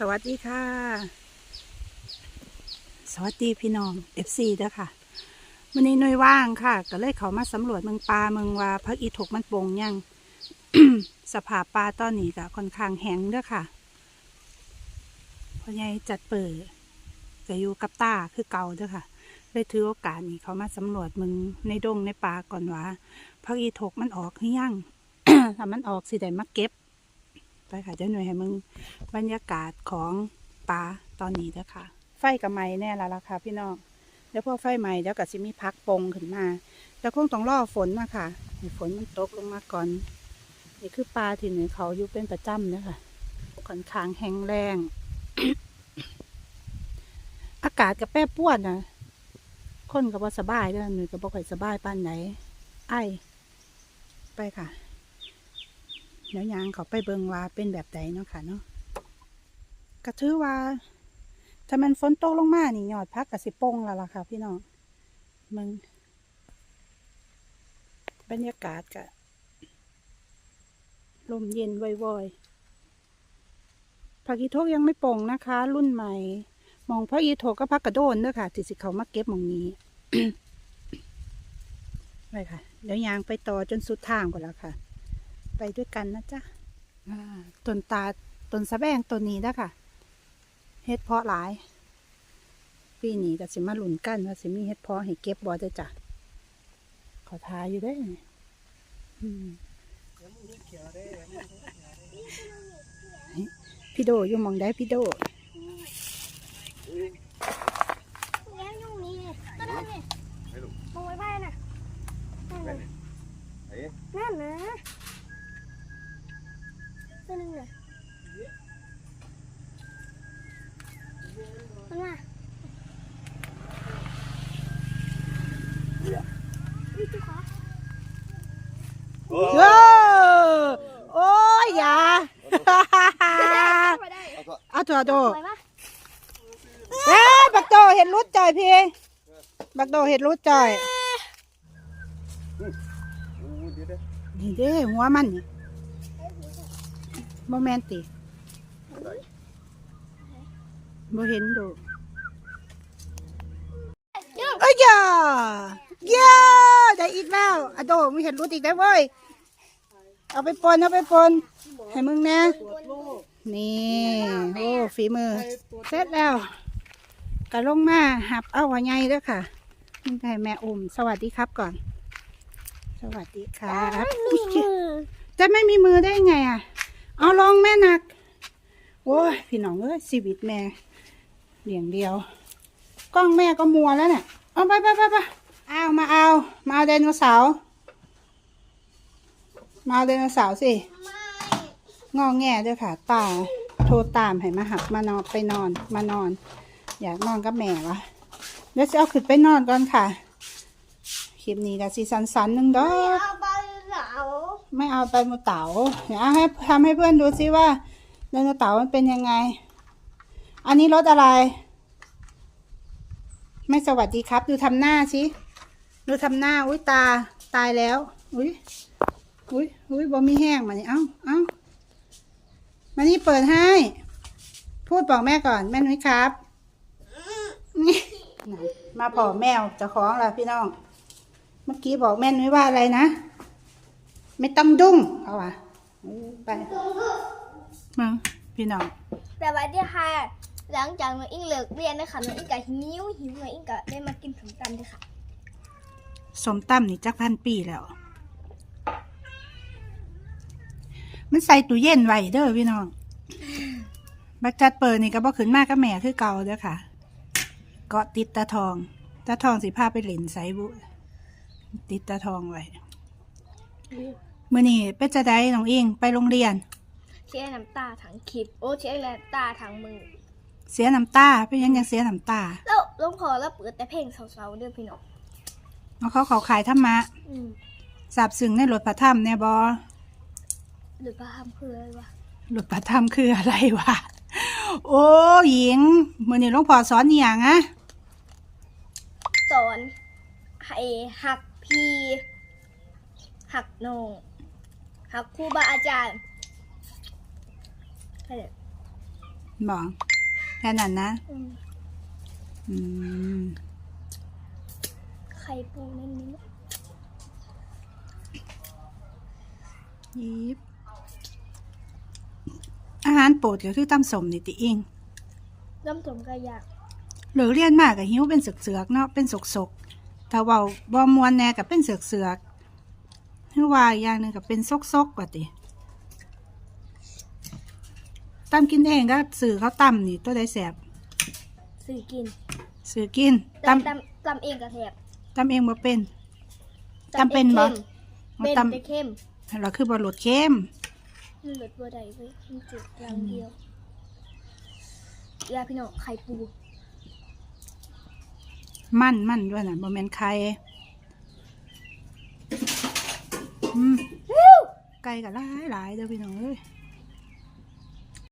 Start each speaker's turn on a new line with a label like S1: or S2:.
S1: สวัสดีค่ะ สวัสดีพี่น้อง FC เด้อค่ะวันนี้น่วยว่างค่ะ ก็เลยเขามาสำรวจเมืองปลาเมืองว่าพักอีถกมันปงยังสภาพปลาตอนนี้ก็ค่อนข้างแห้งเด้อค่ะพ่อใหญ่จัดเปิดจะอยู่กับตาคือเก่าเด้อค่ะเลยถือโอกาสนี้เขามาสำรวจเมืองในดงในป่าก่อนว่าพักอีถกมันออกหรือยังถ้ามันออกสิได้มาเก็บ ไปค่ะเจ้าหน่วยให้มึงบรรยากาศของป่าตอนนี้เด้อค่ะ ไฟกับไม้แน่และล่ะค่ะพี่น้องเดี๋ยวพอไฟใหม่เดี๋ยวก็สิมีพักปงขึ้นมาแต่คงต้องรอฝนมาค่ะฝนมันตกลงมาก่อนนี่คือปลาที่หนึ่งเขาอยู่เป็นประจำเนะคะค่อนข้างแห้งแรง อากาศกับแป้ปวดนะคนก็บ่สบายเด้อหนูก็บ่ค่อยสบายปานไหนไอไปค่ะ เดี๋ยวยางเขาไปเบิงว่าเป็นแบบใดเนาะค่ะเนาะก็ถือว่าถ้ามันฝนตกลงมานี่ยอดพักกับสิโป่งแล้วล่ะค่ะ พี่น้องมึงบรรยากาศกะลมเย็นวอยๆผักอีโทกยังไม่โป่งนะคะ รุ่นใหม่ มองผักอีโทกก็พักกระโดนเด้อค่ะที่สิเขามาเก็บมองนี้ไปค่ะ เดี๋ยวยางไปต่อจนสุดทางก่อนแล้วค่ะ ไปด้วยกันนะจ๊ะอ่าต้นตาต้นสะแบงต้นนี้นะค่ะเฮ็ดเพาะหลาย ปีนี้ก็สิมาหลุนกันว่าสิมีเฮ็ดเพาะให้เก็บบ่ได้อจ้ะขอทายอยู่ได้ออืมพี่โดอยู่หมองได้พี่โด
S2: เลี้ยงยุงนี่ก็นั่นนี่มองไว้บ้านน่ะ นั่นน่ะ
S3: เฮ้ย
S2: นั่นนะตัวหนึงน่ะมันมานี่ตัวขา
S3: โอ้
S1: โอ้โอ้ยอย่า
S2: ไปได้
S3: เอาก็
S1: เอาตัวโด
S2: สวยปะ
S1: เอ้ยบักโตเห็นรุดจ่อยพี่บักโตเห็นรุดจ่อย
S3: อู้เดี๋ยวเดี๋ยว
S1: นี่เด้หัวมันนี่ โมเมนติบ่เห็นดู
S2: ยุง
S1: เอ้ยอย่าอย่าได้อีกแล้วอะโดมึงเห็นรุดอีกได้วเว้ย เอาไปปนเอาไปปนให้มึงนะ นี่โอ้ฝีมือ เสร็จแล้วก็ลงมาหับเอาหัวใหญ่ด้วยค่ะนี่ให้แม่อุ้มสวัสดีครับก่อน สวัสดีครับอุ๊ยจะไม่มีมือได้ไงอะ เอาลองแม่หนัก โอ้ยพี่น้องเอ้ยชีวิตแม่เลี้ยงเดียว กล้องแม่ก็มัวแล้วเนี่ยเอาไปไปไปไปเอามาเอา มาเอาไดโนเสาร์มาเอาไดโนเสาร์สิงอแง่ด้วยค่ะตาโทรตามให้มาหักมานอนไปนอนมานอน อยากนอนกับแม่วะเดี๋ยวจะเอาขึ้นไปนอนก่อนค่ะ คลิปนี้ก็สีสันสันๆหนึ่งดอก
S2: ไปเหลา
S1: ไม่เอาไปมูเต๋าเดี๋ยวเอาให้ทำให้เพื่อนดูซิว่าไดโนเต๋ามันเป็นยังไง อันนี้รถอะไร ไม่สวัสดีครับ ดูทำหน้าสิดูทำหน้า อุ้ยตา ตายแล้ว อุ้ยอุ้ยอุ้ยบ่มีแห้งมานี่เอ้าเอ้ามานี่เปิดให้ พูดบอกแม่ก่อน แม่นุ้ยครับนี่น่ะมาพอแมวจะคล้องล่ะพี่น้อง เมื่อกี้บอกแม่นุ้ยว่าอะไรนะ ไม่ต้องดุ้งเอาว่ะเออไปมึงพี่น้อง
S2: แต่วันที่ค่ะ หลังจากน้องอิงเลิกเรียนนะคะน้องอิงก็หิวหิวน้องอิงก็ได้มากินถุงกันด้วยค่ะ
S1: สมตั้มนี่จักพันปีแล้ว มันใส่ตู้เย็นไว้เด้อพี่น้องบักจัดเปิดนี่ก็บ่ขึ้นมากกับแม่คือเก่าเด้อค่ะ เกาะติดตาทอง ตาทองสิพาไปเล่นไสบุ ติดตาทองไว้ มื้อนี้เป็นจะได้น้องอิงไปโรงเรียน
S2: เชียร์น้ำตาถังคลิปโอ้เชียร์น้ำตาถังมือ
S1: เสียน้ำตาเป็นหยังยังเสียน้ำตา
S2: แล้วลงพอแล้วเปิดแต่เพลงเศร้าๆเด้วยพี่น้อง
S1: เอาเขาเขาขายธรรมะ
S2: อืม
S1: สาบซึ้งในรถพระธรรมแน่บอ
S2: หรือว่าทำเพื่ออะไรวะ
S1: รถพระธรรมคืออะไรวะ โอ้หญิงมือนี้หลวงพ่อสอนอหย่างอะ
S2: สอนให้หักพี หักนองหักครูบาอาจารย์ใช่เลย
S1: บอกแค่นั้นนะ
S2: อืม
S1: อืม
S2: ไข่ปูนั่นนี่
S1: ยิบอาหารโปรดก็คือตำสมนี่ติอิง
S2: น้ำสมกระยาก
S1: เหลือเรียนมากกับหิวเป็นเสือกๆเนาะเป็นสกๆถ้าเว้าบ่มวนแหน่กับเป็นเสือกๆ คือว่าอย่างหนึงกับเป็นซกๆกว่าติตำกินเองก็สื่อเขาตำนี่ตัวใดแสบ
S2: สื่อกิน
S1: สื่อกิน
S2: แต่
S1: ตำ
S2: ตำตำเองกระแทบ
S1: ตำเองบ่เป็น ตำเป็นบ่
S2: เป็น
S1: ตำ
S2: แต่เข้ม
S1: เราคือบรสเข้ม
S2: มันเหลือตัวใดเว้ยมันจุดอย่างเดียวอยาพี่น้องไข่ปู
S1: มันมันด้วยนะบ่แม่นไข่อืมไก่ก็หลายหลายเด้อพี่น้องเอ้ย